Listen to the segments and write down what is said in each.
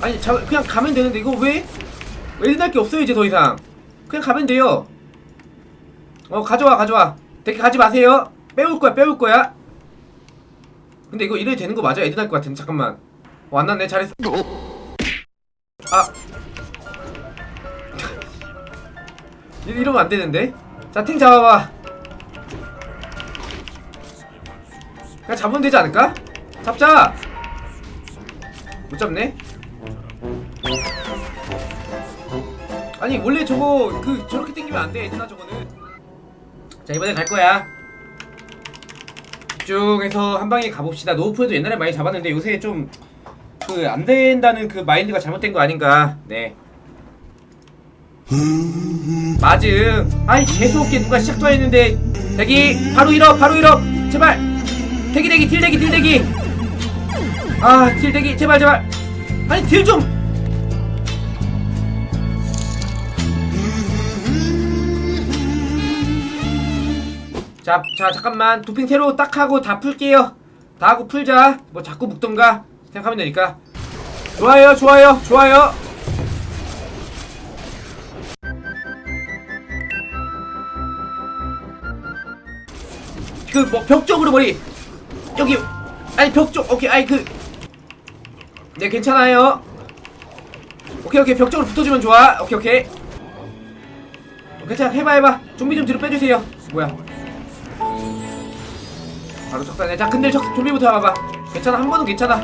아니 자, 그냥 가면 되는데 이거 왜? 왜날게 없어요 이제 더 이상. 그냥 가면 돼요. 어 가져와 가져와. 되게 가지 마세요. 빼올 거야 빼올 거야. 근데 이거 이래도 되는 거 맞아? 애들 날것 같은데 잠깐만. 어, 안 났네 잘했어? 아. 이- 이러면 안 되는데? 자 탱 잡아봐. 그냥 잡으면 되지 않을까? 잡자. 못 잡네 아니 원래 저거 그 저렇게 땡기면 안돼 얘들아 저거는. 자 이번에 갈 거야. 집중해서 한 방에 가봅시다. 노프에도 옛날에 많이 잡았는데 요새 좀 그 안 된다는 그 마인드가 잘못된 거 아닌가. 네. 맞음. 아이 재수없게 누가 시작도 했는데. 대기 바로 잃어 바로 잃어 제발. 대기 대기 딜 대기 딜 대기. 아 딜 대기. 제발 제발. 아니 딜좀 자, 자 잠깐만. 도핑 새로 딱 하고 다 풀게요. 다 하고 풀자. 뭐 자꾸 묶던가 생각하면 되니까. 좋아요 좋아요 좋아요. 그 뭐 벽 쪽으로 머리. 여기. 아니 벽 쪽. 오케이 아니 그. 네 괜찮아요. 오케이 오케이. 벽 쪽으로 붙어주면 좋아. 오케이 오케이. 어, 괜찮아. 해봐 해봐. 좀비 좀 뒤로 빼주세요. 뭐야 바로 적사네 자 근데 적 좀비부터 와봐. 괜찮아. 한 번은 괜찮아.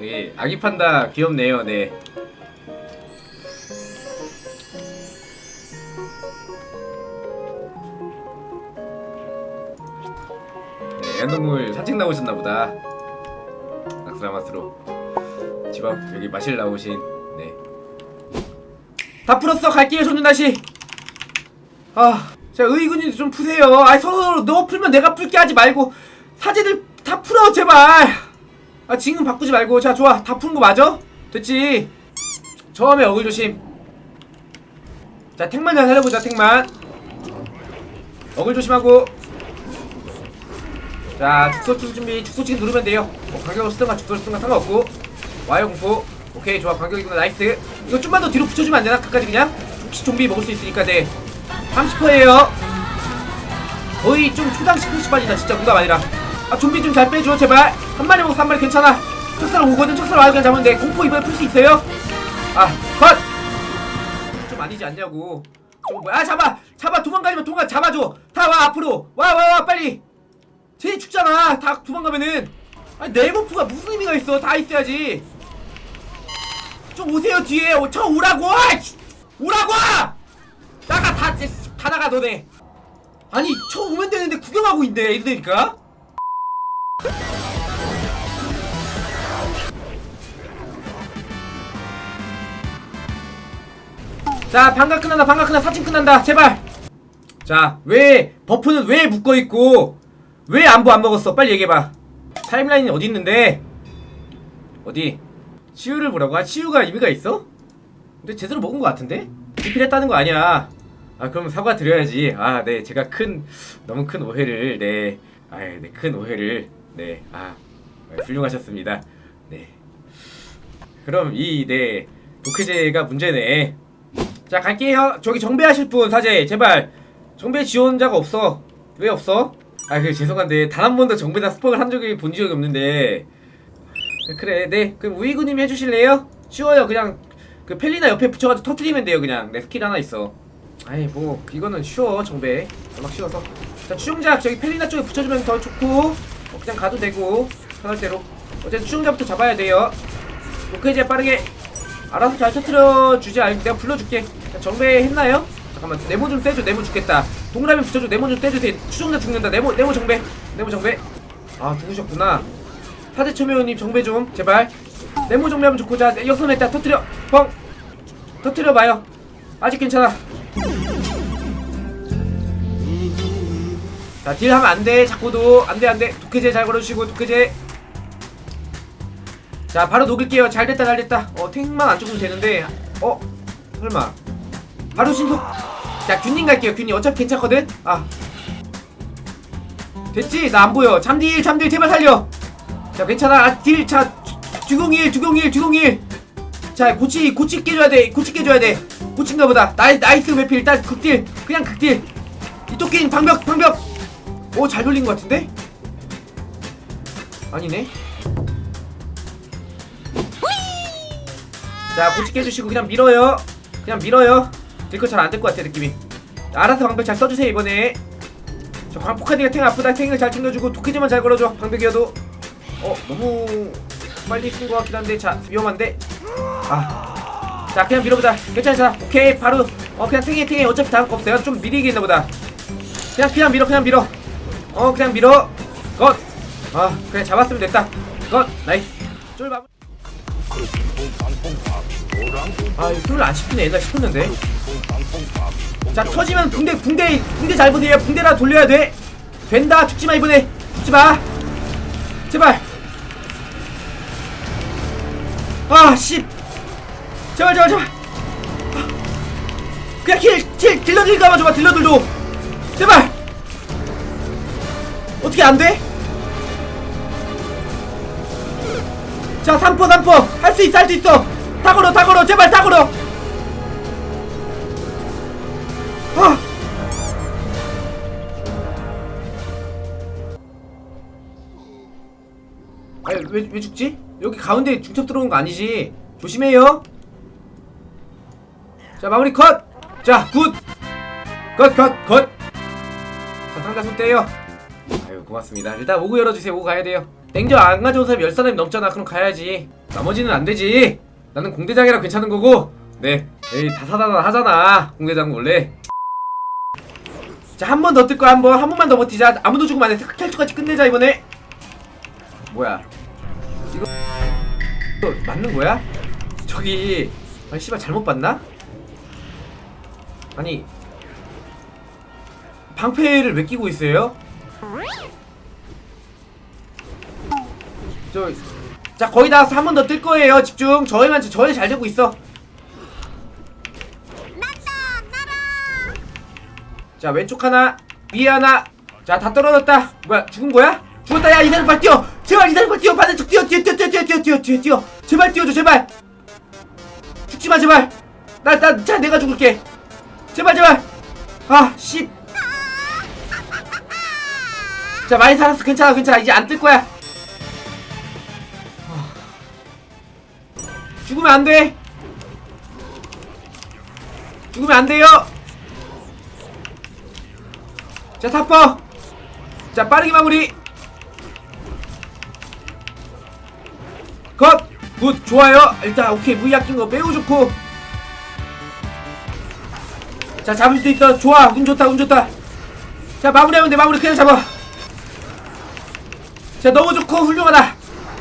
네 아기 판다. 귀엽네요. 네 애완동물 산책 나오셨나 보다. 낙스라마스로 집 앞 여기 마실 나오신 네. 다 풀었어 갈게요 손윤아 씨. 아, 자 의군이 좀 푸세요. 아 서로 너 풀면 내가 풀게 하지 말고 사제들 다 풀어 제발. 아 지금 바꾸지 말고 자 좋아 다 푸는 거 맞아? 됐지. 처음에 어글 조심. 자 탱만 잘 살려보자 탱만. 어글 조심하고. 자 축소 준비 지금 누르면 돼요. 뭐 간격을 쓰든가 축소를 쓰든가 상관없고. 와요 공포. 오케이 좋아. 간격이구나 나이스. 이거 좀만 더 뒤로 붙여주면 안되나? 끝까지 그냥? 혹시 좀비 먹을 수 있으니까 네. 30%에요. 거의 좀 초당 10%씩 빠진다 진짜. 농담 아니라. 아 좀비 좀 잘 빼줘 제발. 한 마리 먹어서 한 마리 괜찮아. 척살 오거든 척살 와요. 그냥 잡으면 돼. 공포 이번에 풀 수 있어요? 아컷좀 아니지 않냐고. 저거 뭐야 아 잡아! 잡아! 도망가지마. 도망가. 잡아줘. 다 와 앞으로. 와 와 와 빨리 쟤 죽잖아. 다 도망가면은. 아니 네버프가 무슨 의미가 있어? 다 있어야지. 좀 오세요 뒤에. 어, 저 오라고! 오라고! 나가 다, 이제 다 나가 너네. 아니 저 오면 되는데 구경하고 있네 이러니까? 자 방각 끝난다 방각 끝난다 사진 끝난다 제발. 자 왜 버프는 왜 묶어있고 왜 안부 안 먹었어? 빨리 얘기해봐. 타임라인이 어디 있는데? 어디? 치유를 보라고? 아 치유가 의미가 있어? 근데 제대로 먹은 것 같은데? 리필했다는 거 아니야. 아 그럼 사과 드려야지. 아 네 제가 큰 너무 큰 오해를 네 아 네 큰 오해를 네 아 훌륭하셨습니다. 네. 그럼 이 네 독해제가 문제네. 자 갈게요. 저기 정배하실 분 사제 제발. 정배 지원자가 없어. 왜 없어? 아 그 죄송한데 단 한 번도 정배다 스포를 한 적이 본 적이 없는데. 그래 네. 그럼 우이구님이 해주실래요? 쉬워요. 그냥 그 펠리나 옆에 붙여가지고 터트리면 돼요 그냥. 내 스킬 하나 있어. 아이 뭐 이거는 쉬워 정배. 막 쉬워서. 자 추종작 저기 펠리나 쪽에 붙여주면 더 좋고 뭐 그냥 가도 되고 편할 대로. 어쨌든 추종작부터 잡아야 돼요. 로켓제 빠르게. 알아서 잘 터트려 주지 않 내가 불러줄게. 자, 정배 했나요? 잠깐만 네모 좀 떼줘. 네모 죽겠다 동그라미 붙여줘 네모 좀 떼주세요 추종자 죽는다 네모 네모 정배 네모 정배 아 죽으셨구나 사대 초면님 정배 좀 제발 네모 정배하면 좋고 자 여섯 냈다 터트려 뻥 터트려 봐요 아직 괜찮아 자, 딜 하면 안 돼. 자꾸도. 안 돼, 안 돼. 독해제 잘 걸어주시고, 독해제. 자, 바로 녹일게요. 잘 됐다, 잘 됐다. 어, 탱만 안 죽으면 되는데. 어? 설마. 바로 신속. 자, 균님 갈게요, 균님. 어차피 괜찮거든? 아. 됐지? 나 안 보여. 잠딜, 잠딜, 제발 살려. 자, 괜찮아. 아, 딜, 자, 주공일, 주공일, 주공일. 자, 고치, 고치 깨줘야 돼. 고치 깨줘야 돼. 고친가 보다. 나이, 나이스 외필. 일단 극딜. 그냥 극딜. 이 토끼는 방벽, 방벽. 오, 잘 돌린 것 같은데? 아니네. 자, 고치 깨주시고 그냥 밀어요. 그냥 밀어요. 딜거 잘 안 될 것 같아, 느낌이. 알아서 방벽 잘 써주세요, 이번에. 저 광폭하니까 탱 아프다. 탱을 잘 챙겨주고 도끼지만 잘 걸어줘. 방벽이어도. 어, 너무 빨리 쓴 것 같긴 한데. 자, 위험한데. 아. 자, 그냥 밀어보자. 괜찮아. 오케이, 바로. 어, 그냥 탱해, 탱해. 어차피 다음 거 없어. 내가 좀 미리 얘기했나 보다. 그냥, 그냥 밀어, 그냥 밀어. 어, 그냥 밀어. 것. 아, 그래, 잡았으면 됐다. 것. 나이스. 쫄 마무리. 아, 이거 술을 안 씹히네. 옛날 씹혔는데. 자 터지면 붕대 붕대 붕대 잘 보세요. 붕대라 돌려야 돼. 된다. 죽지마 이번에. 죽지마. 제발. 아씨. 제발 제발 제발. 아, 그냥 킬 킬 딜러들 감아줘봐 딜러들도. 제발. 어떻게 안돼? 자 3포 3포. 할 수 있어 할 수 있어. 다 걸어 다 걸어. 제발 다 걸어 왜, 왜 죽지? 여기 가운데 중첩 들어온 거 아니지? 조심해요 자 마무리 컷! 자 굿! 컷 컷 컷! 자 상자 손 떼요 아유 고맙습니다 일단 오구 열어주세요 오구 가야 돼요 땡저 안 가져온 사람이 열 사람이 넘잖아 그럼 가야지 나머지는 안 되지 나는 공대장이라 괜찮은 거고 네 에이 다 사다난 하잖아 공대장 원래 자, 한 번 더 뜰 거야, 한 번. 한 번만 더 버티자. 아무도 죽으면 안 돼. 캘투까지 끝내자, 이번에. 뭐야. 맞는 거야? 저기, 아니, 씨발, 잘못 봤나? 아니, 방패를 왜 끼고 있어요? 저, 자, 거의 다. 한 번 더 뜰 거예요. 집중. 저희만, 저희 잘 되고 있어. 자 왼쪽 하나 위에 하나 자 다 떨어졌다 뭐야 죽은 거야? 죽었다 야 이사람 빨리 뛰어 제발 빨리 뛰어 반대쪽 뛰어 뛰어 뛰어 뛰어 뛰어 뛰어 뛰어 뛰어 뛰어. 제발 뛰어줘 제발. 죽지마 제발. 나나자 내가 죽을게. 제발 제발. 아씨 자 많이 살았어. 괜찮아 괜찮아. 이제 안 뜰 거야. 아. 죽으면 안돼. 죽으면 안 돼요. 자 타퍼. 자 빠르게 마무리 컷 굿 좋아요. 일단 오케이 무이 아낀 거 매우 좋고. 자 잡을 수 있어. 좋아 운 좋다 운 좋다. 자 마무리하면 돼 마무리 그냥 잡아. 자 너무 좋고 훌륭하다.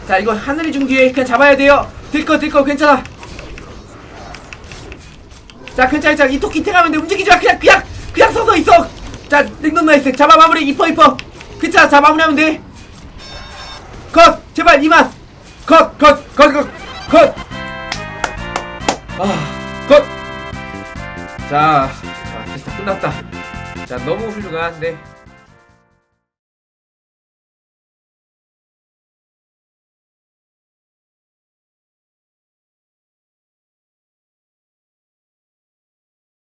자 이거 하늘이 준 기회 그냥 잡아야 돼요. 들거 들거 괜찮아. 자 괜찮아 괜찮아. 이 토끼 탱하면 돼. 움직이지 마. 그냥 그냥 그냥 서서 있어. 자 냉동 나이스. 잡아 마무리. 이뻐 이뻐 괜찮아 자 마무리하면 돼컷! 제발 이만 컷 컷 컷 컷 컷. 아 컷. 자, 자 됐어 끝났다. 자 너무 훌륭한데